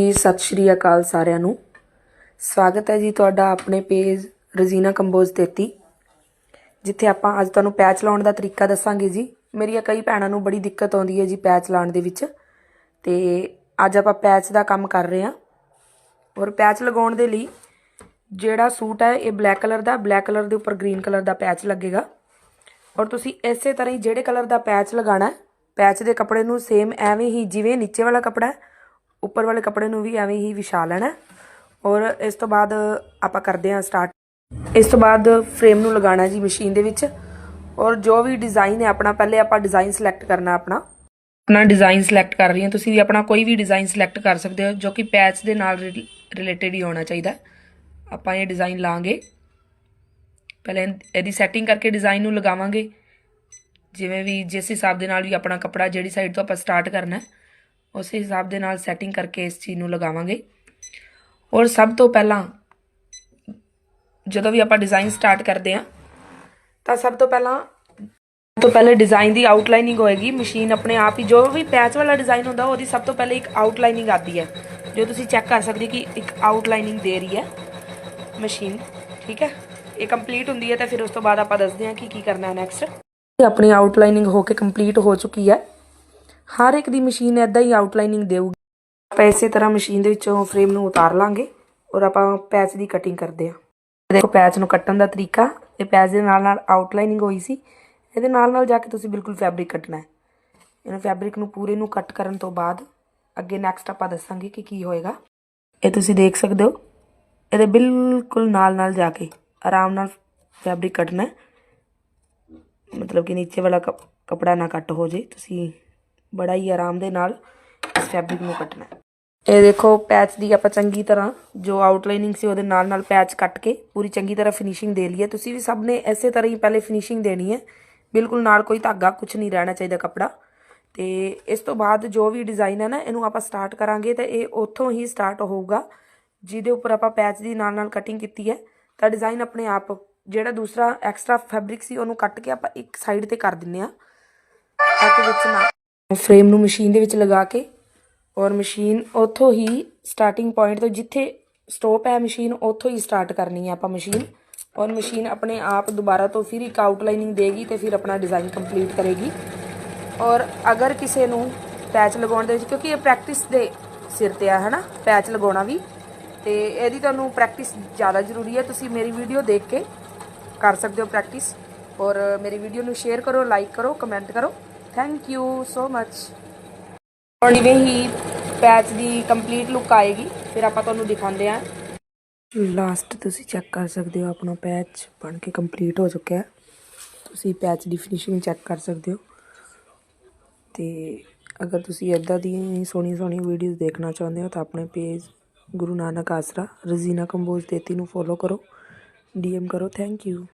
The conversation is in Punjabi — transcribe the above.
ਜੀ ਸਤਿ ਸ਼੍ਰੀ ਅਕਾਲ ਸਾਰਿਆਂ ਨੂੰ। ਸਵਾਗਤ ਹੈ ਜੀ ਤੁਹਾਡਾ ਆਪਣੇ ਪੇਜ ਰਜ਼ੀਨਾ ਕੰਬੋਜ 33 ਜਿੱਥੇ ਆਪਾਂ ਅੱਜ ਤੁਹਾਨੂੰ ਪੈਚ ਲਾਉਣ ਦਾ ਤਰੀਕਾ ਦੱਸਾਂਗੇ ਜੀ। ਮੇਰੀਆਂ ਕਈ ਭੈਣਾਂ ਨੂੰ ਬੜੀ ਦਿੱਕਤ ਆਉਂਦੀ ਹੈ ਜੀ ਪੈਚ ਲਾਉਣ ਦੇ ਵਿੱਚ। ਤੇ ਅੱਜ ਆਪਾਂ ਪੈਚ ਦਾ ਕੰਮ ਕਰ ਰਹੇ ਹਾਂ। ਔਰ ਪੈਚ ਲਗਾਉਣ ਦੇ ਲਈ ਜਿਹੜਾ ਸੂਟ ਹੈ, ਇਹ ਬਲੈਕ ਕਲਰ ਦਾ, ਬਲੈਕ ਕਲਰ ਦੇ ਉੱਪਰ ਗ੍ਰੀਨ ਕਲਰ ਦਾ ਪੈਚ ਲੱਗੇਗਾ। ਔਰ ਤੁਸੀਂ ਇਸੇ ਤਰ੍ਹਾਂ ਹੀ ਜਿਹੜੇ ਕਲਰ ਦਾ ਪੈਚ ਲਗਾਉਣਾ ਹੈ, ਪੈਚ ਦੇ ਕੱਪੜੇ ਨੂੰ ਸੇਮ ਐਵੇਂ ਹੀ ਜਿਵੇਂ ਨੀਚੇ ਵਾਲਾ ਕੱਪੜਾ ਹੈ ਉੱਪਰ ਵਾਲੇ ਕੱਪੜੇ ਨੂੰ ਵੀ ਐਵੇਂ ਹੀ ਵਿਛਾ ਲੈਣਾ ਔਰ ਇਸ ਤੋਂ ਬਾਅਦ ਆਪਾਂ ਕਰਦੇ ਹਾਂ ਸਟਾਰਟ ਇਸ ਤੋਂ ਬਾਅਦ ਫਰੇਮ ਨੂੰ ਲਗਾਉਣਾ ਜੀ ਮਸ਼ੀਨ ਦੇ ਵਿੱਚ ਔਰ ਜੋ ਵੀ ਡਿਜ਼ਾਈਨ ਹੈ ਆਪਣਾ, ਪਹਿਲੇ ਆਪਾਂ ਡਿਜ਼ਾਈਨ ਸਿਲੈਕਟ ਕਰਨਾ ਆਪਣਾ। ਆਪਣਾ ਡਿਜ਼ਾਈਨ ਸਿਲੈਕਟ ਕਰ ਰਹੀ ਹਾਂ ਤੁਸੀਂ ਵੀ ਆਪਣਾ ਕੋਈ ਵੀ ਡਿਜ਼ਾਈਨ ਸਿਲੈਕਟ ਕਰ ਸਕਦੇ ਹੋ, ਜੋ ਕਿ ਪੈਚ ਦੇ ਨਾਲ ਰਿਲੇਟਡ ਹੀ ਹੋਣਾ ਚਾਹੀਦਾ ਆਪਾਂ ਇਹ ਡਿਜ਼ਾਈਨ ਲਾਂਗੇ। ਪਹਿਲੇ ਇਹਦੀ ਸੈਟਿੰਗ ਕਰਕੇ ਡਿਜ਼ਾਈਨ ਨੂੰ ਲਗਾਵਾਂਗੇ। ਜਿਵੇਂ ਵੀ, ਜਿਸ ਹਿਸਾਬ ਦੇ ਨਾਲ ਵੀ ਆਪਣਾ ਕੱਪੜਾ, ਜਿਹੜੀ ਸਾਈਡ ਤੋਂ ਆਪਾਂ ਸਟਾਰਟ ਕਰਨਾ ਉਸੇ ਹਿਸਾਬ ਦੇ ਨਾਲ ਸੈਟਿੰਗ ਕਰਕੇ ਇਸ ਚੀਜ਼ ਨੂੰ ਲਗਾਵਾਂਗੇ। ਔਰ ਸਭ ਤੋਂ ਪਹਿਲਾਂ ਜਦੋਂ ਵੀ ਆਪਾਂ ਡਿਜ਼ਾਈਨ ਸਟਾਰਟ ਕਰਦੇ ਹਾਂ, ਤਾਂ ਸਭ ਤੋਂ ਪਹਿਲਾਂ ਸਭ ਤੋਂ ਪਹਿਲੇ ਡਿਜ਼ਾਈਨ ਦੀ ਆਊਟਲਾਈਨਿੰਗ ਹੋਏਗੀ। ਮਸ਼ੀਨ ਆਪਣੇ ਆਪ ਹੀ, ਜੋ ਵੀ ਪੈਚ ਵਾਲਾ ਡਿਜ਼ਾਈਨ ਹੁੰਦਾ, ਉਹਦੀ ਸਭ ਤੋਂ ਪਹਿਲੇ ਇੱਕ ਆਊਟਲਾਈਨਿੰਗ ਆਦੀ ਹੈ, ਜੋ ਤੁਸੀਂ ਚੈੱਕ ਕਰ ਸਕਦੇ ਕਿ ਇੱਕ ਆਊਟਲਾਈਨਿੰਗ ਦੇ ਰਹੀ ਹੈ ਮਸ਼ੀਨ ਠੀਕ ਹੈ? ਇਹ ਕੰਪਲੀਟ ਹੁੰਦੀ ਹੈ, ਤਾਂ ਫਿਰ ਉਸ ਤੋਂ ਬਾਅਦ ਆਪਾਂ ਦੱਸਦੇ ਹਾਂ ਕਿ ਕੀ ਕਰਨਾ ਹੈ ਨੈਕਸਟ ਆਪਣੀ ਆਊਟਲਾਈਨਿੰਗ ਹੋ ਕੇ ਕੰਪਲੀਟ ਹੋ ਚੁੱਕੀ ਹੈ। ਹਰ ਇੱਕ ਦੀ ਮਸ਼ੀਨ ਐਦਾਂ ਹੀ ਆਊਟਲਾਈਨਿੰਗ ਦੇਊਗੀ। ਆਪਾਂ ਇਸੇ ਤਰ੍ਹਾਂ ਮਸ਼ੀਨ ਦੇ ਵਿੱਚੋਂ ਫਰੇਮ ਨੂੰ ਉਤਾਰ ਲਾਂਗੇ ਔਰ ਆਪਾਂ ਪੈਚ ਦੀ ਕਟਿੰਗ ਕਰਦੇ ਹਾਂ। ਦੇਖੋ ਪੈਚ ਨੂੰ ਕੱਟਣ ਦਾ ਤਰੀਕਾ, ਇਹ ਪੈਚ ਦੇ ਨਾਲ ਨਾਲ ਆਊਟਲਾਈਨਿੰਗ ਹੋਈ ਸੀ। ਇਹਦੇ ਨਾਲ ਨਾਲ ਜਾ ਕੇ ਤੁਸੀਂ ਬਿਲਕੁਲ ਫੈਬਰਿਕ ਕੱਟਣਾ ਹੈ। ਇਹਨਾਂ ਫੈਬਰਿਕ ਨੂੰ ਪੂਰੇ ਨੂੰ ਕੱਟ ਕਰਨ ਤੋਂ ਬਾਅਦ ਅੱਗੇ ਨੈਕਸਟ ਆਪਾਂ ਦੱਸਾਂਗੇ ਕਿ ਕੀ ਹੋਏਗਾ। ਇਹ ਤੁਸੀਂ ਦੇਖ ਸਕਦੇ ਹੋ। ਇਹਦੇ ਬਿਲਕੁਲ ਨਾਲ ਨਾਲ ਜਾ ਕੇ ਆਰਾਮ ਨਾਲ ਫੈਬਰਿਕ ਕੱਟਣਾ ਮਤਲਬ ਕਿ ਨੀਚੇ ਵਾਲਾ ਕੱਪ- ਕੱਪੜਾ ਨਾ ਕੱਟ ਹੋ ਜੇ ਤੁਸੀਂ ਬੜਾ ਹੀ ਆਰਾਮ ਦੇ ਨਾਲ ਇਸ ਫੈਬਰਿਕ ਨੂੰ ਕੱਟਣਾ ਹੈ। ਇਹ ਦੇਖੋ ਪੈਚ ਦੀ ਆਪਾਂ ਚੰਗੀ ਤਰ੍ਹਾਂ ਜੋ ਆਊਟਲਾਈਨਿੰਗ ਸੀ ਉਹਦੇ ਨਾਲ ਨਾਲ ਪੈਚ ਕੱਟ ਕੇ ਪੂਰੀ ਚੰਗੀ ਤਰ੍ਹਾਂ ਫਿਨਿਸ਼ਿੰਗ ਦੇ ਲਈ ਹੈ। ਤੁਸੀਂ ਵੀ ਸਭ ਨੇ ਇਸੇ ਤਰ੍ਹਾਂ ਹੀ ਪਹਿਲੇ ਫਿਨਿਸ਼ਿੰਗ ਦੇਣੀ ਹੈ। ਬਿਲਕੁਲ ਨਾਲ ਕੋਈ ਧਾਗਾ ਕੁਝ ਨਹੀਂ ਰਹਿਣਾ ਚਾਹੀਦਾ ਕੱਪੜਾ। ਤੇ ਇਸ ਤੋਂ ਬਾਅਦ ਜੋ ਵੀ ਡਿਜ਼ਾਈਨ ਹੈ ਨਾ, ਇਹਨੂੰ ਆਪਾਂ ਸਟਾਰਟ ਕਰਾਂਗੇ ਤਾਂ ਇਹ ਉੱਥੋਂ ਹੀ ਸਟਾਰਟ ਹੋਊਗਾ, ਜਿਹਦੇ ਉੱਪਰ ਆਪਾਂ ਪੈਚ ਦੀ ਨਾਲ ਨਾਲ ਕਟਿੰਗ ਕੀਤੀ ਹੈ। ਤਾਂ ਡਿਜ਼ਾਈਨ ਆਪਣੇ ਆਪ, ਜਿਹੜਾ ਦੂਸਰਾ ਐਕਸਟਰਾ ਫੈਬਰਿਕ ਸੀ, ਉਹਨੂੰ ਕੱਟ ਕੇ ਆਪਾਂ ਇੱਕ ਸਾਈਡ ਤੇ ਕਰ ਦਿੰਨੇ ਆ ਤਾਂ ਕਿ ਵਿੱਚ ਨਾ ਫਰੇਮ ਨੂੰ ਮਸ਼ੀਨ ਦੇ ਵਿੱਚ ਲਗਾ ਕੇ ਔਰ ਮਸ਼ੀਨ ਉੱਥੋਂ ਹੀ ਸਟਾਰਟਿੰਗ ਪੁਆਇੰਟ ਤੋਂ ਜਿੱਥੇ ਸਟਾਪ ਹੈ ਮਸ਼ੀਨ, ਉੱਥੋਂ ਹੀ ਸਟਾਰਟ ਕਰਨੀ ਹੈ ਆਪਾਂ ਮਸ਼ੀਨ। ਔਰ ਮਸ਼ੀਨ ਆਪਣੇ ਆਪ ਦੁਬਾਰਾ ਤੋਂ ਫਿਰ ਇੱਕ ਆਊਟਲਾਈਨਿੰਗ ਦੇਗੀ ਤੇ ਫਿਰ ਆਪਣਾ ਡਿਜ਼ਾਈਨ ਕੰਪਲੀਟ ਕਰੇਗੀ। ਔਰ ਅਗਰ ਕਿਸੇ ਨੂੰ ਪੈਚ ਲਗਾਉਣ ਦੇ ਵਿੱਚ, ਕਿਉਂਕਿ ਇਹ ਪ੍ਰੈਕਟਿਸ ਦੇ ਸਿਰ ਤੇ ਆ, ਹਨਾ? ਪੈਚ ਲਗਾਉਣਾ ਵੀ। ਤੇ ਇਹਦੀ ਤੁਹਾਨੂੰ ਪ੍ਰੈਕਟਿਸ ਜ਼ਿਆਦਾ ਜ਼ਰੂਰੀ ਹੈ। ਤੁਸੀਂ ਮੇਰੀ ਵੀਡੀਓ ਦੇਖ ਕੇ ਕਰ ਸਕਦੇ ਹੋ ਪ੍ਰੈਕਟਿਸ ਔਰ ਮੇਰੀ ਵੀਡੀਓ ਨੂੰ ਸ਼ੇਅਰ ਕਰੋ ਲਾਈਕ ਕਰੋ ਕਮੈਂਟ ਕਰੋ। ਥੈਂਕ ਯੂ ਸੋ ਮੱਚ ਔਰ ਜਿਵੇਂ ਹੀ ਪੈਚ ਦੀ ਕੰਪਲੀਟ ਲੁੱਕ ਆਏਗੀ, ਫਿਰ ਆਪਾਂ ਤੁਹਾਨੂੰ ਦਿਖਾਉਂਦੇ ਹਾਂ। ਲਾਸਟ ਤੁਸੀਂ ਚੈੱਕ ਕਰ ਸਕਦੇ ਹੋ, ਆਪਣਾ ਪੈਚ ਬਣ ਕੇ ਕੰਪਲੀਟ ਹੋ ਚੁੱਕਿਆ ਹੈ। ਤੁਸੀਂ ਪੈਚ ਦੀ ਫਿਨਿਸ਼ਿੰਗ ਚੈੱਕ ਕਰ ਸਕਦੇ ਹੋ। ਤੇ ਅਗਰ ਤੁਸੀਂ ਇਦਾਂ ਦੀ ਸੋਹਣੀ ਸੋਹਣੀ ਵੀਡੀਓਜ਼ ਦੇਖਣਾ ਚਾਹੁੰਦੇ ਹੋ, ਤਾਂ ਆਪਣੇ ਪੇਜ ਗੁਰੂ ਨਾਨਕ ਆਸਰਾ, ਰਜ਼ੀਨਾ ਕੰਬੋਜ 33 ਨੂੰ ਫੋਲੋ ਕਰੋ। ਡੀਐਮ ਕਰੋ ਥੈਂਕ ਯੂ